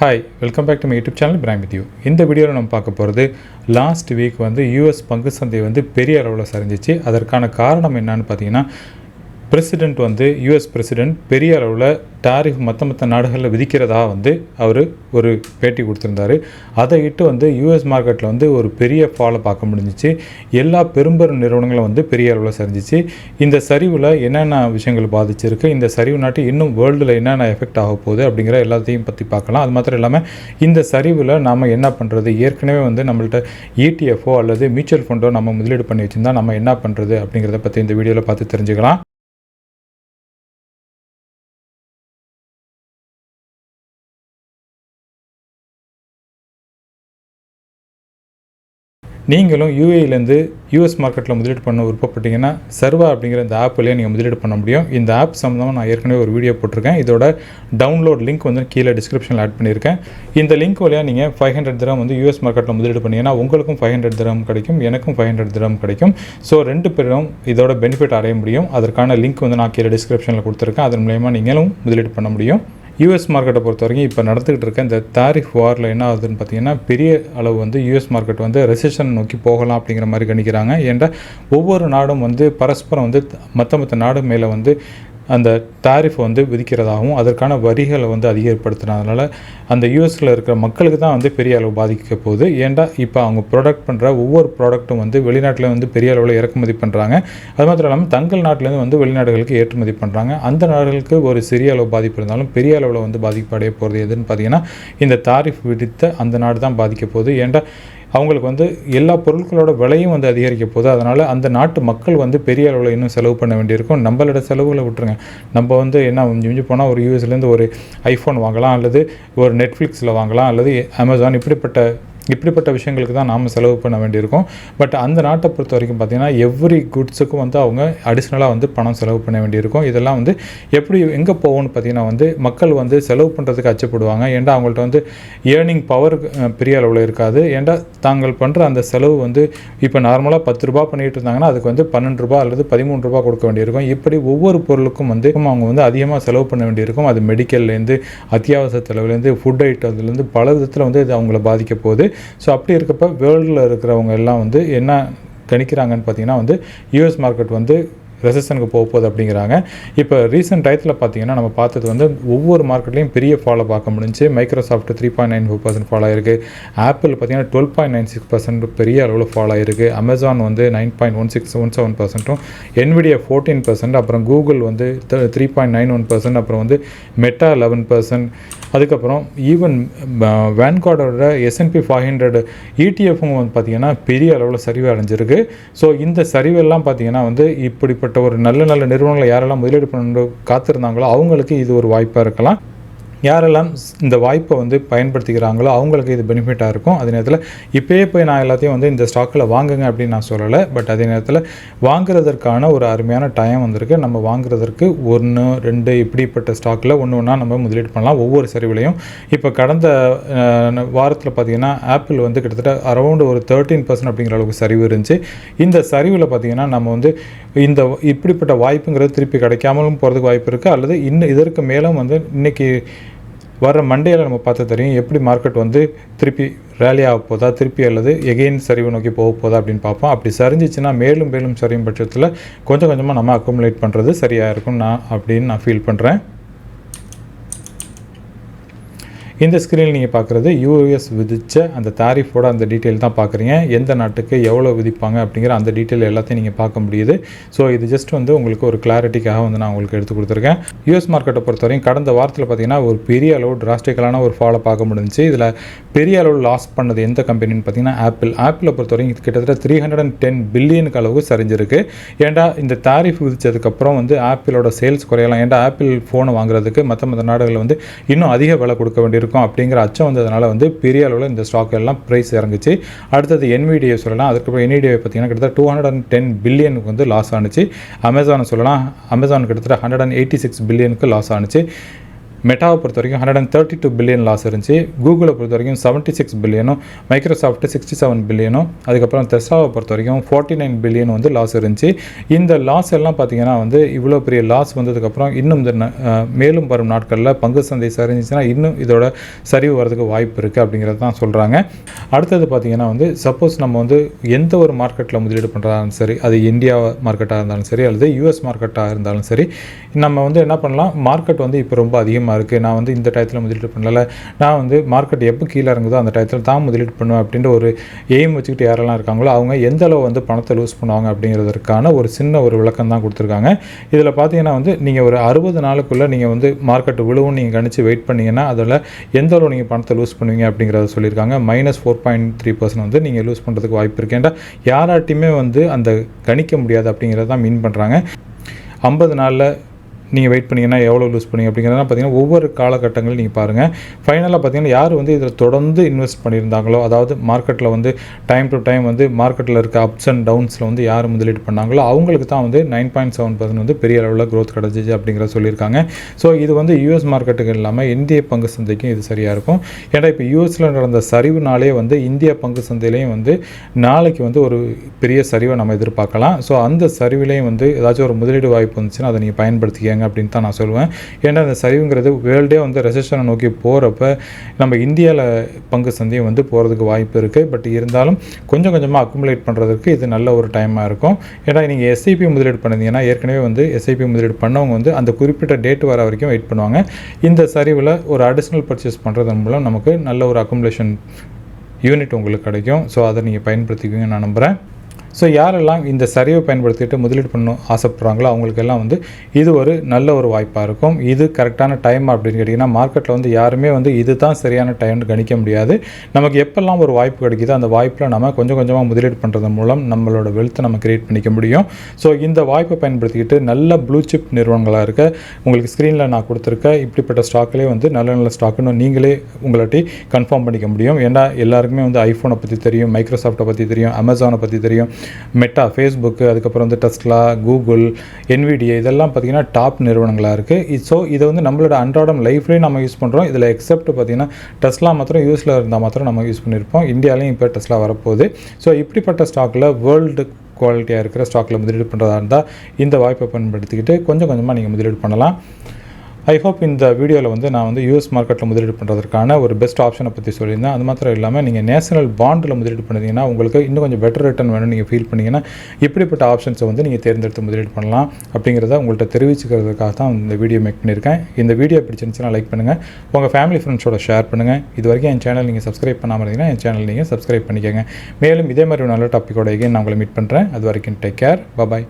Hi welcome back to my YouTube channel from with you இந்த வீடியோவில் நம்ம பார்க்க போகிறது லாஸ்ட் வீக் வந்து யூஎஸ் பங்கு சந்தை வந்து பெரிய அளவில் சரிஞ்சிச்சு. அதற்கான காரணம் என்னன்னு பார்த்தீங்கன்னா பிரசிடெண்ட் வந்து யூஎஸ் பிரசிடெண்ட் பெரிய அளவில் டாரிஃப் மற்ற மற்ற நாடுகளில் விதிக்கிறதா வந்து அவர் ஒரு பேட்டி கொடுத்துருந்தாரு. அதை இட்டு வந்து யூஎஸ் மார்க்கெட்டில் வந்து ஒரு பெரிய ஃபாலை பார்க்க முடிஞ்சிச்சு. எல்லா பெரும்பெரும் நிறுவனங்களும் வந்து பெரிய அளவில் சரிஞ்சிச்சு. இந்த சரிவில் என்னென்ன விஷயங்கள் பாதிச்சிருக்கு? இந்த சரிவு நாட்டு இன்னும் வேர்ல்டில் என்னென்ன எஃபெக்ட் ஆக போகுது? அப்படிங்கிற எல்லாத்தையும் பற்றி பார்க்கலாம். அது மாத்திரம் இல்லாமல் இந்த சரிவில் நாம் என்ன பண்ணுறது ஏற்கனவே வந்து நம்மள்ட்ட இடிஎஃப்ஓ அல்லது மியூச்சுவல் ஃபண்டோ நம்ம முதலீடு பண்ணி வச்சுருந்தா நம்ம என்ன பண்ணுறது அப்படிங்கிறத பற்றி இந்த வீடியோவில் பார்த்து தெரிஞ்சுக்கலாம். நீங்களும் யூஏலேருந்து யூஎஸ் மார்க்கெட்டில் முதலீடு பண்ண விருப்பப்பட்டீங்கன்னா சர்வா அப்படிங்கிற இந்த ஆப்லேயே நீங்கள் முதலீடு பண்ண முடியும். இந்த ஆப் சம்மந்தமாக நான் ஏற்கனவே ஒரு வீடியோ போட்டிருக்கேன். இதோட டவுன்லோட் லிங்க் வந்து கீழே டிஸ்கிரிப்ஷனில் ஆட் பண்ணியிருக்கேன். இந்த லிங்க் வழியாக நீங்கள் ஃபைவ் ஹண்ட்ரட் திரம் வந்து யூஎஸ் மார்க்கெட்டில் முதலீடு பண்ணீங்கன்னா உங்களுக்கும் ஃபைவ் ஹண்ட்ரட் திரம் கிடைக்கும் எனக்கும் ஃபைவ் ஹண்ட்ரட் திரம் கிடைக்கும். ஸோ ரெண்டு பேரும் இதோட பெனிஃபிட் அடைய முடியும். அதற்கான லிங்க் வந்து நான் கீழே டிஸ்கிரிப்ஷனில் கொடுத்துருக்கேன். அதன் மூலயமா நீங்களும் முதலீடு பண்ண முடியும். யூஎஸ் மார்க்கெட்டை பொறுத்த வரைக்கும் இப்போ நடந்துக்கிட்டு இருக்க இந்த தாரிஃப் வாரில் என்ன ஆகுதுன்னு பார்த்தீங்கன்னா பெரிய அளவு வந்து யூஎஸ் மார்க்கெட் வந்து ரெசிஷன் நோக்கி போகலாம் அப்படிங்கிற மாதிரி கணிக்கிறாங்க. ஏன்டா ஒவ்வொரு நாடும் வந்து பரஸ்பரம் வந்து மற்ற மற்ற நாடு மேலே வந்து அந்த டாரிஃப் வந்து விதிக்கிறதாகவும் அதற்கான வரிகளை வந்து அதிகப்படுத்தினதுனால அந்த யூஎஸில் இருக்கிற மக்களுக்கு தான் வந்து பெரிய அளவு பாதிக்க போகுது. ஏன்டா இப்போ அவங்க ப்ராடக்ட் பண்ணுற ஒவ்வொரு ப்ராடக்ட்டும் வந்து வெளிநாட்டில் வந்து பெரிய அளவில் இறக்குமதி பண்ணுறாங்க அது மாத்திரம் இல்லாமல் தங்கள் நாட்டிலேருந்து வந்து வெளிநாடுகளுக்கு ஏற்றுமதி பண்ணுறாங்க அந்த நாடுகளுக்கு ஒரு சிறிய அளவு பாதிப்பு இருந்தாலும் பெரிய அளவில் வந்து பாதிப்பு அடைய போகிறது எதுன்னு பார்த்தீங்கன்னா இந்த தாரிஃப் விதித்த அந்த நாடு தான் பாதிக்க போகுது. ஏன்டா அவங்களுக்கு வந்து எல்லா பொருட்களோட விலையும் வந்து அதிகரிக்க போகுது. அதனால் அந்த நாட்டு மக்கள் வந்து பெரிய அளவில் இன்னும் செலவு பண்ண வேண்டியிருக்கும். நம்மளோட செலவுகளை விட்டுருங்க. நம்ம வந்து என்ன மிஞ்சி போனால் ஒரு யூஎஸ்லேருந்து ஒரு ஐஃபோன் வாங்கலாம் அல்லது ஒரு நெட்ஃப்ளிக்ஸில் வாங்கலாம் அல்லது அமேசான் இப்படிப்பட்ட இப்படிப்பட்ட விஷயங்களுக்கு தான் நாம் செலவு பண்ண வேண்டியிருக்கும். பட் அந்த நாட்டை பொறுத்த வரைக்கும் பார்த்திங்கன்னா எவ்ரி குட்ஸுக்கும் வந்து அவங்க அடிஷ்னலாக வந்து பணம் செலவு பண்ண வேண்டியிருக்கும். இதெல்லாம் வந்து எப்படி எங்கே போகும்னு பார்த்திங்கன்னா வந்து மக்கள் வந்து செலவு பண்ணுறதுக்கு அச்சப்படுவாங்க. ஏன்டா அவங்கள்ட்ட வந்து ஏர்னிங் பவர் பெரிய அளவில் இருக்காது. ஏன்டா தாங்கள் பண்ணுற அந்த செலவு வந்து இப்போ நார்மலாக பத்து ரூபா பண்ணிகிட்டு இருந்தாங்கன்னா அதுக்கு வந்து பன்னெண்டு ரூபா அல்லது பதிமூணு ரூபா கொடுக்க வேண்டியிருக்கும். இப்படி ஒவ்வொரு பொருளுக்கும் வந்து அவங்க வந்து அதிகமாக செலவு பண்ண வேண்டியிருக்கும். அது மெடிக்கல்லேருந்து அத்தியாவசிய செலவுலேருந்து ஃபுட் ஐட்டத்துலேருந்து பல விதத்தில் வந்து இது அவங்கள பாதிக்க போகுது. ஸோ அப்படி இருக்கப்போ வேர்ல்டில் இருக்கிறவங்க எல்லாம் வந்து என்ன கணிக்கிறாங்கன்னு பார்த்தீங்கன்னா வந்து யூஎஸ் மார்க்கெட் வந்து ரெசஷனுக்கு போக போகுது அப்படிங்கிறாங்க. இப்போ ரீசெண்ட் டயத்தில் பார்த்தீங்கன்னா நம்ம பார்த்தது வந்து ஒவ்வொரு மார்க்கெட்லேயும் பெரிய ஃபாலோ பார்க்க முடிஞ்சு Microsoft three point nine four percent fall ஆயிருக்கு. ஆப்பிள் பார்த்தீங்கன்னா twelve point nine six percent பெரிய அளவில் ஃபாலோ ஆயிருக்கு. அமேசான் வந்து nine point one six one seven பர்சன்ட்டும் Nvidia fourteen percent அப்புறம் கூகுள் வந்து three point nine one percent அப்புறம் வந்து மெட்டா லெவன் பர்சன்ட் அதுக்கப்புறம் even வேன்கார்டோட S and P five hundred இடிஎஃப்பும் வந்து பார்த்திங்கன்னா பெரிய அளவில் சரிவு அடைஞ்சிருக்கு. ஸோ இந்த சரிவெல்லாம் பார்த்திங்கன்னா வந்து இப்படிப்பட்ட ஒரு நல்ல நல்ல நிறுவனங்களை யாரெல்லாம் முதலீடு பண்ண காத்திருந்தாங்களோ அவங்களுக்கு இது ஒரு வாய்ப்பாக இருக்கலாம். யாரெல்லாம் இந்த வாய்ப்பை வந்து பயன்படுத்திக்கிறாங்களோ அவங்களுக்கு இது பெனிஃபிட்டாக இருக்கும். அதே நேரத்தில் இப்போயே போய் நான் எல்லாத்தையும் வந்து இந்த ஸ்டாக்கில் வாங்குங்க அப்படின்னு நான் சொல்லலை. பட் அதே நேரத்தில் வாங்குறதற்கான ஒரு அருமையான டைம் வந்திருக்கு. நம்ம வாங்குறதற்கு ஒன்று ரெண்டு இப்படிப்பட்ட ஸ்டாக்கில் ஒன்று ஒன்றா நம்ம முதலீடு பண்ணலாம். ஒவ்வொரு சரிவிலையும். இப்போ கடந்த வாரத்தில் பார்த்திங்கன்னா ஆப்பிள் வந்து கிட்டத்தட்ட அரௌண்ட் ஒரு தேர்ட்டீன் பர்சன்ட் அப்படிங்கிற அளவுக்கு சரிவு இருந்துச்சு. இந்த சரிவில் பார்த்திங்கன்னா நம்ம வந்து இந்த இப்படிப்பட்ட வாய்ப்புங்கிறது திருப்பி கிடைக்காமலும் போகிறதுக்கு வாய்ப்பு இருக்குது அல்லது இன்னும் இதற்கு மேலும் வந்து இன்றைக்கி வர மண்டேயில் நம்ம பார்த்து தெரியும் எப்படி மார்க்கெட் வந்து திருப்பி ரேலி ஆக போதா திருப்பி அல்லது எகெயின் சரிவு நோக்கி போக போதா அப்படின்னு பார்ப்போம். அப்படி சரிஞ்சிச்சுன்னா மேலும் மேலும் சரியும் பட்சத்தில் கொஞ்சம் கொஞ்சமாக நம்ம அக்குமுலேட் பண்ணுறது சரியாக இருக்கும் நான் அப்படின்னு நான் ஃபீல் பண்ணுறேன் இந்த ஸ்க்ரீனில் நீங்கள் பார்க்குறது யூஎஸ் விதித்த அந்த தாரிஃபோட அந்த டீட்டெயில் தான் பார்க்குறீங்க. எந்த நாட்டுக்கு எவ்வளோ விதிப்பாங்க அப்படிங்கிற அந்த டீட்டெயில் எல்லாத்தையும் நீங்கள் பார்க்க முடியுது. ஸோ இது ஜஸ்ட் வந்து உங்களுக்கு ஒரு கிளாரிட்டிக்காக வந்து நான் உங்களுக்கு எடுத்து கொடுத்துருக்கேன். யூஎஸ் மார்க்கெட்டை பொறுத்தவரையும் கடந்த வாரத்தில் பார்த்தீங்கன்னா ஒரு பெரிய அளவு டிராஸ்டிக்கலான ஒரு ஃபாலோ பார்க்க முடிஞ்சு இதில் பெரிய அளவு லாஸ் பண்ணது எந்த கம்பெனின்னு பார்த்தீங்கன்னா ஆப்பிள் ஆப்பிளை பொறுத்தவரைக்கும் இது கிட்டத்தட்ட த்ரீ ஹண்ட்ரட் அண்ட் டென் பில்லியனுக்கு அளவுக்கு சரிஞ்சிருக்கு. ஏன்டா இந்த தாரிஃப் விதித்ததுக்கப்புறம் வந்து ஆப்பிளோட சேல்ஸ் குறையலாம். ஏன்டா ஆப்பிள் ஃபோனை வாங்குறதுக்கு மற்ற மற்ற நாடுகளில் வந்து இன்னும் அதிக விலை கொடுக்க வேண்டியிருக்கும். இருக்கும் அப்படிங்கிற அச்சம் வந்ததுனால வந்து பெரிய அளவில் இந்த ஸ்டாக் எல்லாம் ப்ரைஸ் இறங்குச்சு. அடுத்தது என்விடியை சொல்லலாம். அதுக்கப்புறம் என்விடியை பார்த்தீங்கன்னா கிட்டத்தட்ட டூ ஹண்ட்ரட் அண்ட் டென் பில்லியனுக்கு வந்து லாஸ் ஆனிச்சு. அமேசானை சொல்லலாம். அமேசான் கிட்டத்தட்ட ஹண்ட்ரட் அண்ட் எயிட்டி சிக்ஸ் பில்லியனுக்கு லாஸ் ஆனிச்சு. மெட்டாவை பொறுத்த வரைக்கும் hundred and thirty two billion loss இருந்துச்சு. கூகுளை பொறுத்த வரைக்கும் செவன்ட்டி சிக்ஸ் பில்லியனும் மைக்ரோசாஃப்ட் சிக்ஸ்டி செவன் பில்லியனும் அதுக்கப்புறம் தெஸ்லாவை பொறுத்த வரைக்கும் ஃபார்ட்டி நைன் பில்லியன் வந்து லாஸ் இருந்துச்சு. இந்த லாஸ் எல்லாம் பார்த்தீங்கன்னா வந்து இவ்வளோ பெரிய லாஸ் வந்ததுக்கப்புறம் இன்னும் இந்த ந- மேலும் வரும் நாட்களில் பங்கு சந்தை சரிஞ்சிச்சுன்னா இன்னும் இதோட சரிவு வரதுக்கு வாய்ப்பு இருக்குது அப்படிங்கிறது தான் சொல்கிறாங்க அடுத்தது பார்த்தீங்கன்னா வந்து சப்போஸ் நம்ம வந்து எந்த ஒரு மார்க்கெட்டில் முதலீடு பண்ணுறாலும் சரி அது இந்தியா மார்க்கெட்டாக இருந்தாலும் சரி அல்லது யூஎஸ் மார்க்கெட்டாக இருந்தாலும் சரி நம்ம வந்து என்ன பண்ணலாம்? மார்க்கெட் வந்து இப்போ ரொம்ப அதிகமாக இருக்குது நான் வந்து இந்த டயத்தில் முதலீடு பண்ணல. நான் வந்து மார்க்கெட் எப்போ கீழே இறங்குதோ அந்த டயத்தில் தான் முதலீடு பண்ணுவேன் அப்படின்ற ஒரு எய்ம் வச்சுக்கிட்டு யாரெல்லாம் இருக்காங்களோ அவங்க எந்த அளவு வந்து பணத்தை லூஸ் பண்ணுவாங்க அப்படிங்கிறதுக்கான ஒரு சின்ன ஒரு விளக்கம் தான் கொடுத்துருக்காங்க. இதில் பார்த்தீங்கன்னா வந்து நீங்கள் ஒரு அறுபது நாளுக்குள்ளே நீங்கள் வந்து மார்க்கெட் விழுவும் நீங்கள் கணிச்சு வெயிட் பண்ணீங்கன்னா அதில் எந்த அளவு நீங்கள் பணத்தை லூஸ் பண்ணுவீங்க அப்படிங்கிறத சொல்லியிருக்காங்க. Minus four point three percent வந்து நீங்கள் லூஸ் பண்ணுறதுக்கு வாய்ப்பு இருக்கேன்டா யாராட்டையுமே வந்து அந்த கணிக்க முடியாது அப்படிங்கிறத தான் மீன் பண்ணுறாங்க ஐம்பது நாளில் நீங்கள் வெயிட் பண்ணிங்கன்னா எவ்வளோ லூஸ் பண்ணுங்க அப்படிங்கிறதெல்லாம் பார்த்தீங்கன்னா ஒவ்வொரு காலகட்டங்களும் நீங்கள் பாருங்கள் ஃபைனலாக பார்த்தீங்கன்னா யார் வந்து இதில் தொடர்ந்து இன்வெஸ்ட் பண்ணியிருந்தாங்களோ அதாவது மார்க்கெட்டில் வந்து டைம் டு டைம் வந்து மார்க்கெட்டில் இருக்க அப்ஸ் அண்ட் டவுன்ஸில் வந்து யார் முதலீடு பண்ணாங்களோ அவங்களுக்கு தான் வந்து நைன் பாயிண்ட் செவன் பர்சன்ட் வந்து பெரிய அளவில் க்ரோத் கிடச்சிச்சு அப்படிங்கிறத சொல்லியிருக்காங்க. ஸோ இது வந்து யூஎஸ் மார்க்கெட்டுக்கு இல்லாமல் இந்திய பங்கு சந்தைக்கும் இது சரியாக இருக்கும். ஏன்னா இப்போ யூஎஸில் நடந்த சரிவுனாலே வந்து இந்திய பங்கு சந்தையிலையும் வந்து நாளைக்கு வந்து ஒரு பெரிய சரிவை நம்ம எதிர்பார்க்கலாம். ஸோ அந்த சரிவிலையும் வந்து ஏதாச்சும் ஒரு முதலீடு வாய்ப்பு வந்துச்சுன்னா அதை நீங்கள் பயன்படுத்திக்கங்க. அப்படின்னு தான் நான் சொல்லுவேன். ஏன்னா அந்த சரிவுங்கிறது வேர்ல்டே வந்து ரெசெஷனை நோக்கி போகிறப்ப நம்ம இந்தியாவில் பங்கு சந்தையும் வந்து போகிறதுக்கு வாய்ப்பு இருக்குது பட் இருந்தாலும் கொஞ்சம் கொஞ்சமாக அக்குமுலேட் பண்ணுறதுக்கு இது நல்ல ஒரு டைமாக இருக்கும். ஏன்னா நீங்கள் எஸ்ஐபி முதலீடு பண்ணிருந்தீங்கன்னா ஏற்கனவே வந்து எஸ்ஐபி முதலீடு பண்ணவங்க வந்து அந்த குறிப்பிட்ட டேட் வர வரைக்கும் வெயிட் பண்ணுவாங்க. இந்த சரிவில் ஒரு அடிஷ்னல் பர்ச்சேஸ் பண்ணுறதன் மூலம் நமக்கு நல்ல ஒரு அக்குமுலேஷன் யூனிட் உங்களுக்கு கிடைக்கும். ஸோ அதை நீங்கள் பயன்படுத்திக்குவீங்க நான் நம்புகிறேன் ஸோ யாரெல்லாம் இந்த சரிவை பயன்படுத்திட்டு முதலீடு பண்ணணும் ஆசைப்படுறாங்களோ அவங்களுக்கெல்லாம் வந்து இது ஒரு நல்ல ஒரு வாய்ப்பாக இருக்கும். இது கரெக்டான டைம் அப்படின்னு கேட்டிங்கன்னா மார்க்கெட்டில் வந்து யாருமே வந்து இதுதான் சரியான டைம்னு கணிக்க முடியாது. நமக்கு எப்பெல்லாம் ஒரு வாய்ப்பு கிடைக்குதோ அந்த வாய்ப்பில் நம்ம கொஞ்சம் கொஞ்சமாக முதலீடு பண்ணுறது மூலம் நம்மளோட வெல்த்தை நம்ம கிரியேட் பண்ணிக்க முடியும். ஸோ இந்த வாய்ப்பை பயன்படுத்திக்கிட்டு நல்ல ப்ளூ சிப் நிறுவனங்களாக இருக்க உங்களுக்கு ஸ்க்ரீனில் நான் கொடுத்துருக்க இப்படிப்பட்ட ஸ்டாக்லேயே வந்து நல்ல நல்ல ஸ்டாக்குன்னு நீங்களே உங்களாட்டி கன்ஃபார்ம் பண்ணிக்க முடியும். ஏன்னா எல்லாருக்குமே வந்து ஐஃபோனை பற்றி தெரியும் மைக்ரோசாஃப்ட்டை பற்றி தெரியும் அமேசானை பற்றி தெரியும். மெட்டா ஃபேஸ்புக்கு அதுக்கப்புறம் வந்து டெஸ்ட்லா கூகுள் என்விடிஏ இதெல்லாம் பார்த்தீங்கன்னா டாப் நிறுவனங்களாக இருக்குது ஸோ இதை வந்து நம்மளோட அன்றாடம் லைஃப்லேயும் நம்ம யூஸ் பண்ணுறோம் இதில் எக்ஸப்ட் பார்த்தீங்கன்னா டெஸ்ட்லா மாத்திரம் யூஸில் இருந்தால் மாத்திரம் நம்ம யூஸ் பண்ணியிருப்போம் இந்தியாலையும் இப்போ டெஸ்ட்லா வரப்போகுது. ஸோ இப்படிப்பட்ட ஸ்டாக்கில் வேர்ல்டு குவாலிட்டியாக இருக்கிற ஸ்டாக்கில் முதலீடு பண்ணுறதா இருந்தால் இந்த வாய்ப்பை பயன்படுத்திக்கிட்டு கொஞ்சம் கொஞ்சமாக நீங்கள் முதலீடு பண்ணலாம். ஐ ஹோப் இந்த வீடியோவில் வந்து நான் வந்து யூஎஸ் மார்க்கெட்டில் முதலீடு பண்ணுறதுக்கான ஒரு பெஸ்ட் ஆப்ஷனை பற்றி சொல்லியிருந்தேன். அது மாத்திரம் இல்லாமல் நீங்கள் நேஷனல் பாண்டில் முதலீடு பண்ணிங்கன்னா உங்களுக்கு இன்னும் கொஞ்சம் பெட்டர் ரிட்டர்ன் வேணும்னு நீங்கள் ஃபீல் பண்ணிங்கன்னா இப்படிப்பட்ட ஆப்ஷன்ஸை வந்து நீங்கள் தேர்ந்தெடுத்து முதலீடு பண்ணலாம் அப்படிங்கிறத உங்கள்கிட்ட தெரிவிச்சுக்கிறதுக்காக தான் இந்த வீடியோ மேக் பண்ணியிருக்கேன். இந்த வீடியோ பிடிச்சிருந்துச்சுன்னா லைக் பண்ணுங்கள் உங்கள் ஃபேமிலி ஃப்ரெண்ட்ஸோட ஷேர் பண்ணுங்கள் இது வரைக்கும் என் சேனல் நீங்கள் சப்ஸ்கிரைப் பண்ணாமல் இருந்தீங்கன்னா என் சேனல் நீங்கள் சப்ஸ்கிரைப் பண்ணிக்கோங்க. மேலும் இதே மாதிரி ஒரு நல்ல டாப்பிக்கோட எகைன் நான் உங்களை மீட் பண்ணுறேன் அது வரைக்கும் டேக் கேர் பபாய்